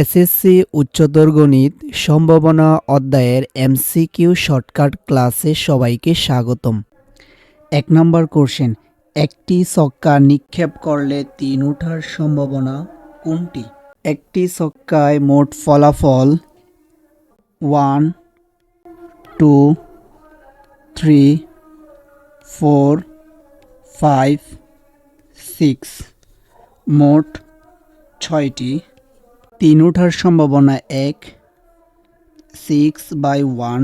SSC উচ্চতর গণিত সম্ভাবনা অধ্যায়ের এমসিকিউ শর্টকাট ক্লাসে সবাইকে স্বাগতম। এক নম্বর কোশ্চেন, একটি ছক্কা নিক্ষেপ করলে তিন ওঠার সম্ভাবনা কোনটি? একটি ছক্কায় মোট ফলাফল one two three four five six মোট ছয়টি। তিন ওঠার সম্ভাবনা এক সিক্স বাই ওয়ান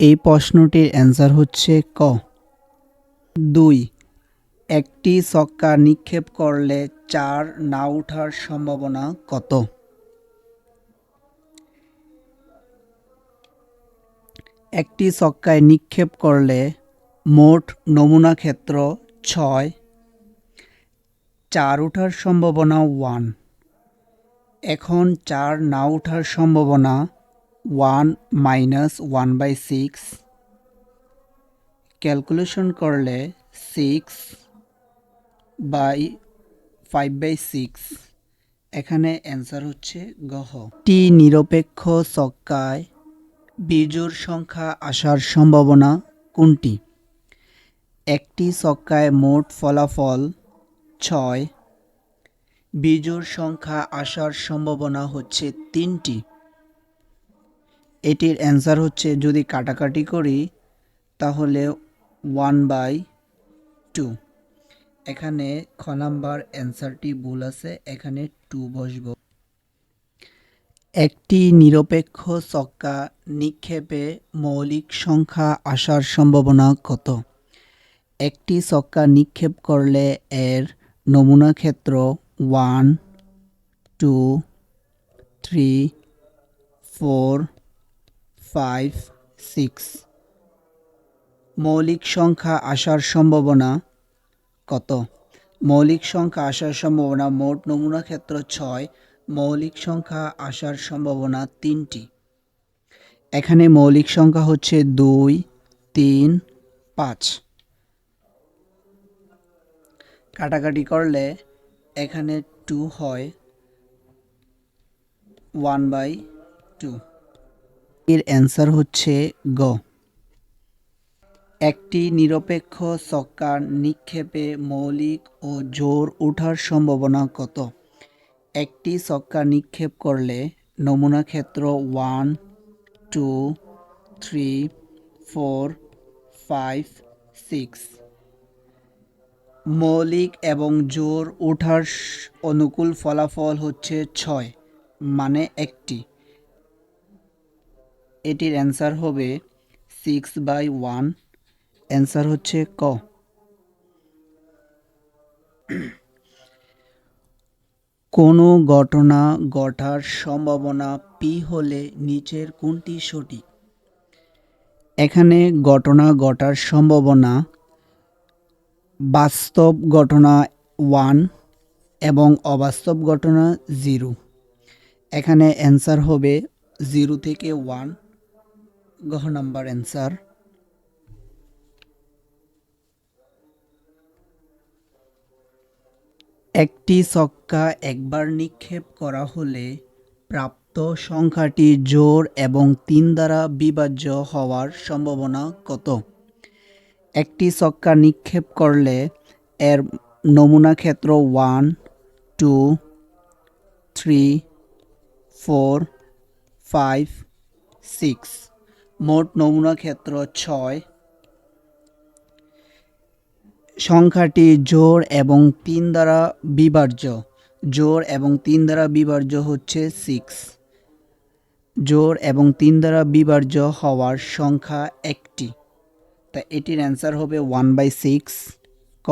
এই প্রশ্নটির অ্যান্সার হচ্ছে ক। দুই, একটি ছক্কা নিক্ষেপ করলে চার না ওঠার সম্ভাবনা কত? একটি ছক্কায় নিক্ষেপ করলে মোট নমুনা ক্ষেত্র ছয়, চার ওঠার সম্ভাবনা ওয়ান এখন চার না ওঠার সম্ভাবনা one minus one by six calculation করলে six by five by six এখানে অ্যান্সার হচ্ছে গহ টি নিরপেক্ষ ছক্কায় বীজোর সংখ্যা আসার সম্ভাবনা কোনটি? একটি ছক্কায় মোট ফলাফল ছয়। বিজোড় সংখ্যা আসার সম্ভাবনা হচ্ছে তিনটি। এটির অ্যান্সার হচ্ছে যদি কাটাকাটি করি, তাহলে ওয়ান বাই টু এখানে খ নাম্বার অ্যান্সারটি ভুল আছে, এখানে টু বসব। একটি নিরপেক্ষ ছক্কা নিক্ষেপে মৌলিক সংখ্যা আসার সম্ভাবনা কত? একটি ছক্কা নিক্ষেপ করলে এর নমুনা ক্ষেত্র one, two, three, four, five, six. মৌলিক সংখ্যা আসার সম্ভাবনা কত? মৌলিক সংখ্যা আসার সম্ভাবনা মোট নমুনা ক্ষেত্র ছয়, মৌলিক সংখ্যা আসার সম্ভাবনা তিনটি। এখানে মৌলিক সংখ্যা হচ্ছে দুই, তিন, পাঁচ। কাটাকাটি করলে এখানে টু হয় ওয়ান বাই টু এর অ্যান্সার হচ্ছে গ। একটি নিরপেক্ষ ছক্কা নিক্ষেপে মৌলিক ও জোর ওঠার সম্ভাবনা কত? একটি ছক্কা নিক্ষেপ করলে নমুনা ক্ষেত্র one two three four five six মৌলিক এবং জোর ওঠার অনুকূল ফলাফল হচ্ছে ছয় মানে একটি। এটির অ্যান্সার হবে সিক্স বাই ওয়ান। অ্যান্সার হচ্ছে ক। কোনো ঘটনা ঘটার সম্ভাবনা পি হলে নিচের কোনটি সঠিক? এখানে ঘটনা ঘটার সম্ভাবনা বাস্তব ঘটনা ওয়ান এবং অবাস্তব ঘটনা জিরো। এখানে অ্যান্সার হবে জিরো থেকে ওয়ান। গহ নাম্বার অ্যান্সার। একটি ছক্কা একবার নিক্ষেপ করা হলে প্রাপ্ত সংখ্যাটি জোড় এবং তিন দ্বারা বিভাজ্য হওয়ার সম্ভাবনা কত? একটি ছক্কা নিক্ষেপ করলে এর নমুনা ক্ষেত্র one two three four five six মোট নমুনা ক্ষেত্র ছয়। সংখ্যাটি জোর এবং তিন দ্বারা বিভাজ্য। জোর এবং তিন দ্বারা বিভাজ্য হচ্ছে সিক্স জোর এবং তিন দ্বারা বিভাজ্য হওয়ার সংখ্যা একটি। তা এটির অ্যান্সার হবে ওয়ান বাই সিক্স ক।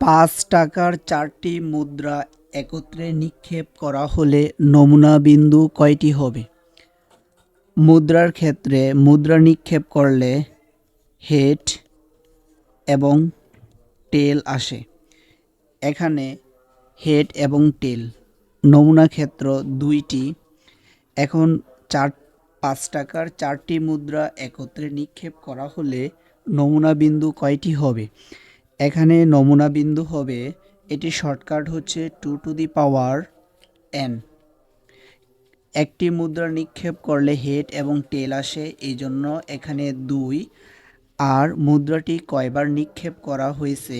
পাঁচ টাকার চারটি মুদ্রা একত্রে নিক্ষেপ করা হলে নমুনা বিন্দু কয়টি হবে? মুদ্রার ক্ষেত্রে মুদ্রা নিক্ষেপ করলে হেড এবং টেল আসে। এখানে হেড এবং টেল নমুনা ক্ষেত্র দুইটি। এখন চার পাঁচ টাকার চারটি মুদ্রা একত্রে নিক্ষেপ করা হলে নমুনা বিন্দু কয়টি হবে? এখানে নমুনা বিন্দু হবে, এটি শর্টকাট হচ্ছে two to the power n. একটি মুদ্রা নিক্ষেপ করলে হেড এবং টেল আসে এই জন্য এখানে দুই। আর মুদ্রাটি কয়বার নিক্ষেপ করা হয়েছে,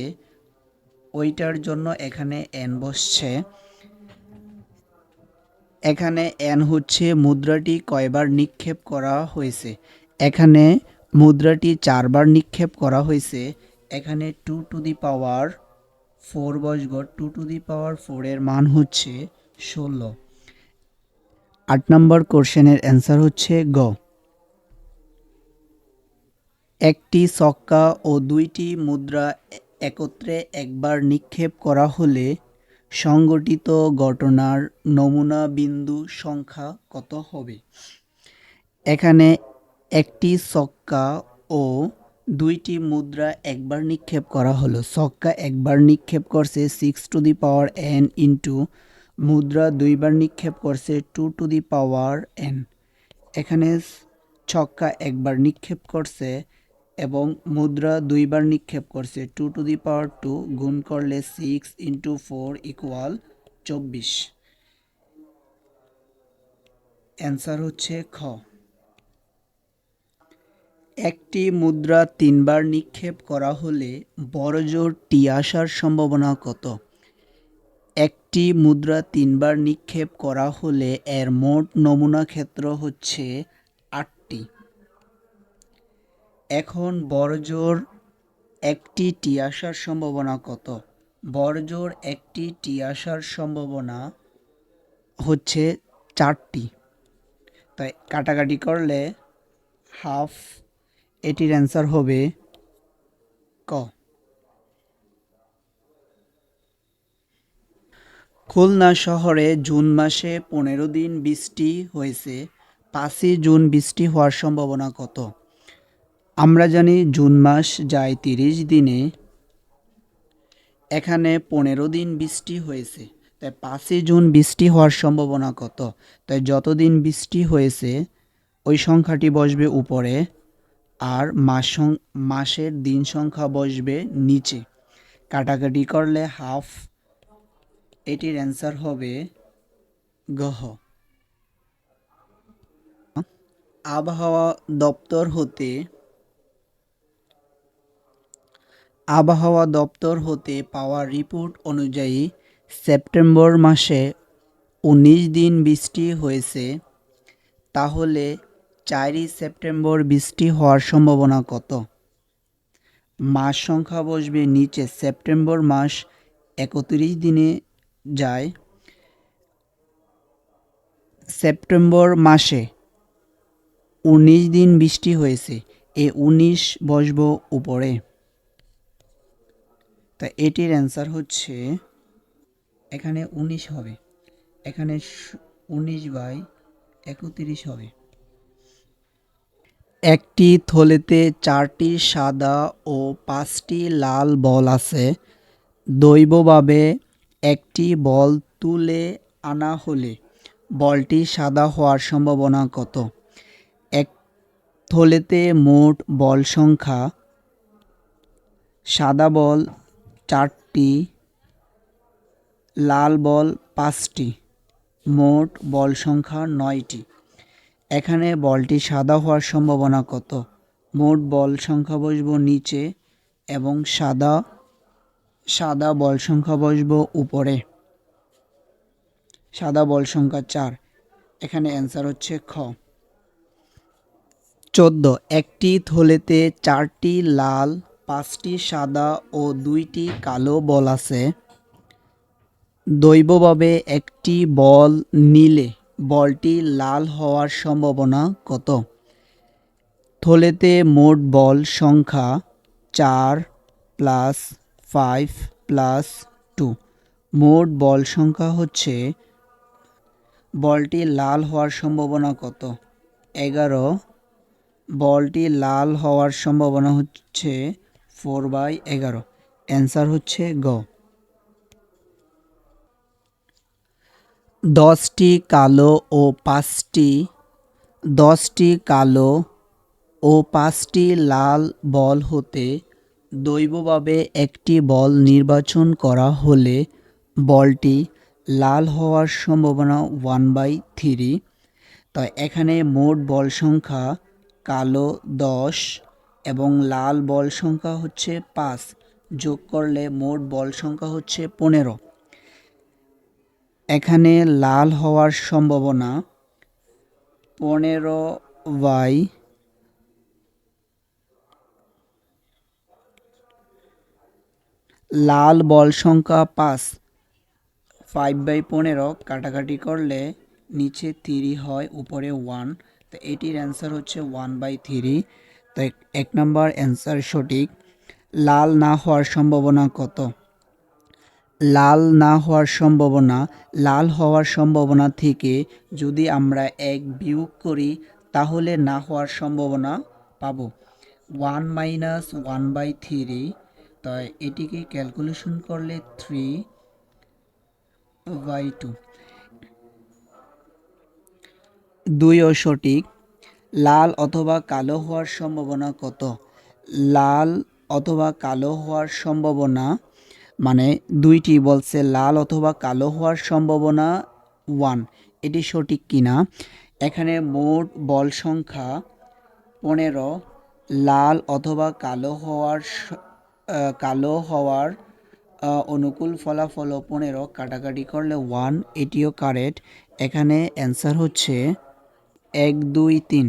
ওইটার জন্য এখানে এন বসছে। এখানে এন হচ্ছে মুদ্রাটি কয়বার নিক্ষেপ করা হয়েছে। এখানে মুদ্রাটি চারবার নিক্ষেপ করা হয়েছে। এখানে two to the power four বসব টু টু দি পাওয়ার ফোরের মান হচ্ছে ষোলো। আট নম্বর কোশ্চেনের অ্যান্সার হচ্ছে গ। একটি সক্কা ও দুইটি মুদ্রা একত্রে একবার নিক্ষেপ করা হলে সংগঠিত ঘটনার নমুনা বিন্দু সংখ্যা কত হবে? এখানে একটি সক্কা ও দুইটি মুদ্রা একবার নিক্ষেপ করা হলো। সক্কা একবার নিক্ষেপ করছে six to the power n into মুদ্রা দুইবার নিক্ষেপ করছে two to the power n এখানে ছক্কা একবার নিক্ষেপ করছে এবং মুদ্রা দুইবার নিক্ষেপ করছে। Two to the power two গুণ করলে সিক্স ইন্টু ফোর ইকুয়াল চব্বিশ। অ্যান্সার হচ্ছে খ। একটি মুদ্রা তিনবার নিক্ষেপ করা হলে বড়জোর টি আসার সম্ভাবনা কত? একটি মুদ্রা তিনবার নিক্ষেপ করা হলে এর মোট নমুনা ক্ষেত্র হচ্ছে এখন বড়জোর একটি টি আসার সম্ভাবনা কত? বড়জোর একটি টি আসার সম্ভাবনা হচ্ছে চারটি। তাই কাটাকাটি করলে হাফ এটির অ্যান্সার হবে ক। খুলনা শহরে জুন মাসে পনেরো দিন বৃষ্টি হয়েছে। পাঁচই জুন বৃষ্টি হওয়ার সম্ভাবনা কত? আমরা জানি জুন মাস যায় তিরিশ দিনে। এখানে পনেরো দিন বৃষ্টি হয়েছে। তাই পাঁচই জুন বৃষ্টি হওয়ার সম্ভাবনা কত? তাই যতদিন বৃষ্টি হয়েছে, ওই সংখ্যাটি বসবে উপরে আর মাস মাসের দিন সংখ্যা বসবে নিচে। কাটাকাটি করলে হাফ, এটির অ্যান্সার হবে গহ আবহাওয়া দপ্তর হতে আবহাওয়া দপ্তর হতে পাওয়া রিপোর্ট অনুযায়ী সেপ্টেম্বর মাসে উনিশ দিন বৃষ্টি হয়েছে। তাহলে চারই সেপ্টেম্বর বৃষ্টি হওয়ার সম্ভাবনা কত? মাস সংখ্যা বসবে নিচে। সেপ্টেম্বর মাস একত্রিশ দিনে যায়। সেপ্টেম্বর মাসে উনিশ দিন বৃষ্টি হয়েছে। এ উনিশ বসব উপরে। তা এটির অ্যান্সার হচ্ছে এখানে উনিশ হবে। এখানে উনিশ বাই একত্রিশ হবে। একটি থলেতে চারটি সাদা ও পাঁচটি লাল বল আছে। দৈবভাবে একটি বল তুলে আনা হলে বলটি সাদা হওয়ার সম্ভাবনা কত? এক থলেতে মোট বল সংখ্যা সাদা বল চারটি, লাল বল পাঁচটি, মোট বল সংখ্যা নয়টি। এখানে বলটি সাদা হওয়ার সম্ভাবনা কত? মোট বল সংখ্যা বসবো নিচে এবং সাদা সাদা বল সংখ্যা বসবো উপরে। সাদা বল সংখ্যা চার। এখানে অ্যান্সার হচ্ছে খ। চোদ্দ, একটি থলেতে চারটি লাল পাঁচটি সাদা ও দুইটি কালো বল আছে। দৈবভাবে একটি বল নিলে বলটি লাল হওয়ার সম্ভাবনা কত? থলেতে মোট বল সংখ্যা চার প্লাস ফাইভ প্লাস টু। মোট বল সংখ্যা হচ্ছে, বলটি লাল হওয়ার সম্ভাবনা কত? এগারো। বলটি লাল হওয়ার সম্ভাবনা হচ্ছে ফোর বাই এগারো। অ্যান্সার হচ্ছে গ। দশটি কালো ও পাঁচটি, দশটি কালো ও পাঁচটি লাল বল হতে দৈবভাবে একটি বল নির্বাচন করা হলে বলটি লাল হওয়ার সম্ভাবনা ওয়ান বাই থ্রি। তো এখানে মোট বল সংখ্যা কালো দশ এবং লাল বল সংখ্যা হচ্ছে পাঁচ। যোগ করলে মোট বল সংখ্যা হচ্ছে পনেরো। এখানে লাল হওয়ার সম্ভাবনা পনেরো বাই লাল বল সংখ্যা পাঁচ। ফাইভ বাই পনেরো কাটাকাটি করলে নিচে থ্রি হয়, উপরে ওয়ান তো এটির অ্যান্সার হচ্ছে ওয়ান বাই থ্রি তো এক- নম্বর অ্যান্সার সঠিক। লাল না হওয়ার সম্ভাবনা কত? লাল না হওয়ার সম্ভাবনা, লাল হওয়ার সম্ভাবনা থেকে যদি আমরা এক বিয়োগ করি, তাহলে না হওয়ার সম্ভাবনা পাবো। One minus one by three তাই এটিকে ক্যালকুলেশন করলে থ্রি বাই টু দুইও সঠিক। লাল অথবা কালো হওয়ার সম্ভাবনা কত? লাল অথবা কালো হওয়ার সম্ভাবনা মানে দুইটি বলছে লাল অথবা কালো হওয়ার সম্ভাবনা ওয়ান এটি সঠিক কিনা? এখানে মোট বল সংখ্যা পনেরো। লাল অথবা কালো হওয়ার কালো হওয়ার অনুকূল ফলাফল পনেরো। কাটাকাটি করলে ওয়ান এটিও কারেক্ট এখানে অ্যান্সার হচ্ছে এক দুই তিন।